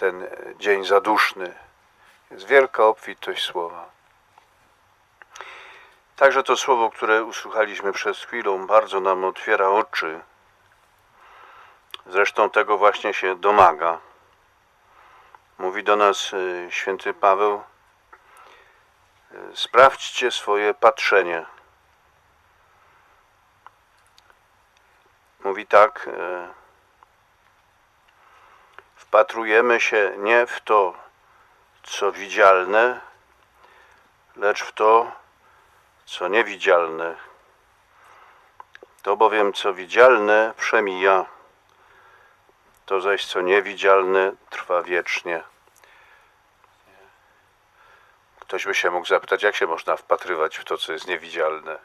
ten dzień zaduszny. Jest wielka obfitość słowa. Także to słowo, które usłuchaliśmy przed chwilą, bardzo nam otwiera oczy. Zresztą tego właśnie się domaga. Mówi do nas y, święty Paweł: y, Sprawdźcie swoje patrzenie. Mówi tak: y, Wpatrujemy się nie w to, co widzialne, lecz w to, co niewidzialne. To bowiem, co widzialne, przemija, to zaś, co niewidzialne, trwa wiecznie. Ktoś by się mógł zapytać, jak się można wpatrywać w to, co jest niewidzialne.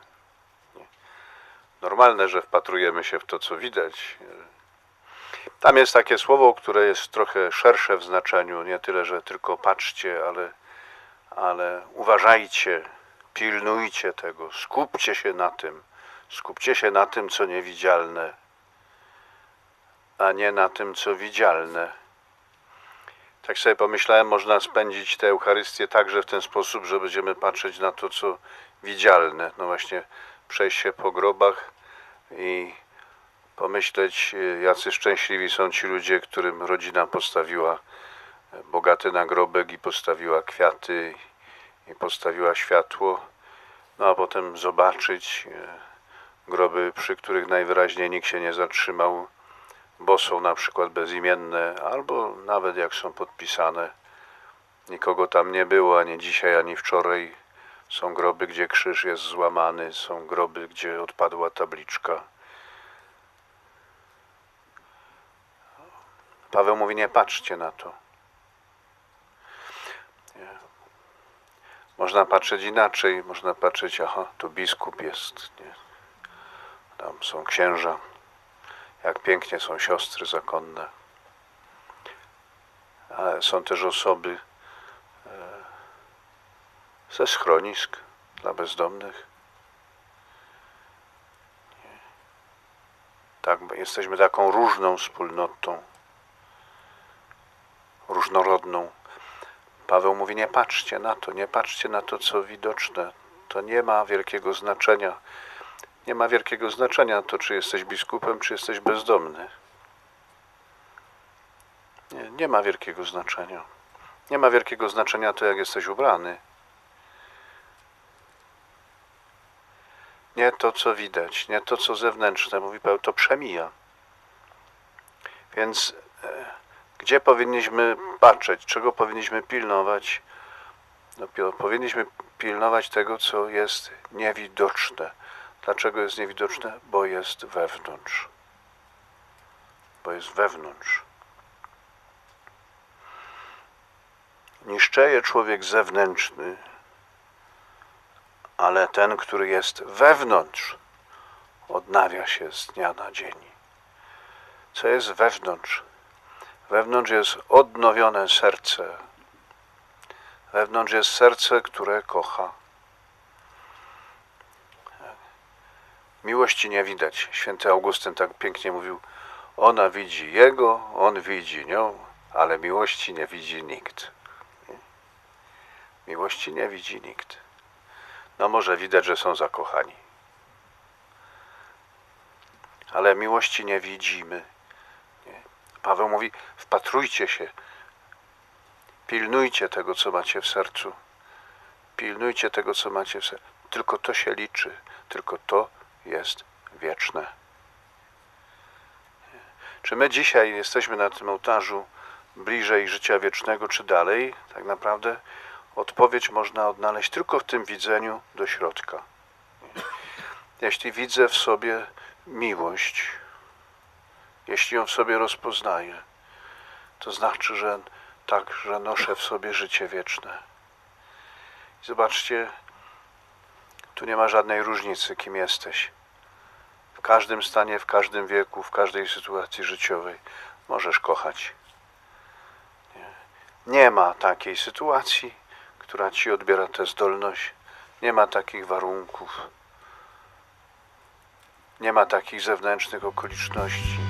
Normalne, że wpatrujemy się w to, co widać. Tam jest takie słowo, które jest trochę szersze w znaczeniu, nie tyle, że tylko patrzcie, ale, ale uważajcie, pilnujcie tego, skupcie się na tym, skupcie się na tym, co niewidzialne, a nie na tym, co widzialne. Tak sobie pomyślałem, można spędzić tę Eucharystię także w ten sposób, że będziemy patrzeć na to, co widzialne. No właśnie, przejść się po grobach i pomyśleć, y, jacy szczęśliwi są ci ludzie, którym rodzina postawiła e, bogaty nagrobek i postawiła kwiaty i postawiła światło, no a potem zobaczyć e, groby, przy których najwyraźniej nikt się nie zatrzymał, bo są na przykład bezimienne, albo nawet jak są podpisane, nikogo tam nie było, ani dzisiaj, ani wczoraj. Są groby, gdzie krzyż jest złamany, są groby, gdzie odpadła tabliczka. Paweł mówi, nie patrzcie na to. Nie. Można patrzeć inaczej, można patrzeć, aha, tu biskup jest, nie? tam są księża, jak pięknie są siostry zakonne. Ale są też osoby e, ze schronisk dla bezdomnych. Tak, jesteśmy taką różną wspólnotą Paweł mówi: Nie patrzcie na to, nie patrzcie na to, co widoczne. To nie ma wielkiego znaczenia. Nie ma wielkiego znaczenia to, czy jesteś biskupem, czy jesteś bezdomny. Nie, nie ma wielkiego znaczenia. Nie ma wielkiego znaczenia to, jak jesteś ubrany. Nie to, co widać, nie to, co zewnętrzne, mówi Paweł, to przemija. Więc gdzie powinniśmy patrzeć, czego powinniśmy pilnować? No, powinniśmy pilnować tego, co jest niewidoczne. Dlaczego jest niewidoczne? Bo jest wewnątrz. Bo jest wewnątrz. Niszczeje człowiek zewnętrzny, ale ten, który jest wewnątrz, odnawia się z dnia na dzień. Co jest wewnątrz? Wewnątrz jest odnowione serce. Wewnątrz jest serce, które kocha. Miłości nie widać. Święty Augustyn tak pięknie mówił: Ona widzi jego, on widzi nią, ale miłości nie widzi nikt. Miłości nie widzi nikt. No może widać, że są zakochani. Ale miłości nie widzimy. Paweł mówi: wpatrujcie się, pilnujcie tego, co macie w sercu. Pilnujcie tego, co macie w sercu. Tylko to się liczy, tylko to jest wieczne. Czy my dzisiaj jesteśmy na tym ołtarzu bliżej życia wiecznego, czy dalej? Tak naprawdę odpowiedź można odnaleźć tylko w tym widzeniu do środka. Jeśli widzę w sobie miłość, jeśli ją w sobie rozpoznaję, to znaczy, że tak, że noszę w sobie życie wieczne. I zobaczcie, tu nie ma żadnej różnicy, kim jesteś. W każdym stanie, w każdym wieku, w każdej sytuacji życiowej możesz kochać. Nie, nie ma takiej sytuacji, która ci odbiera tę zdolność. Nie ma takich warunków. Nie ma takich zewnętrznych okoliczności.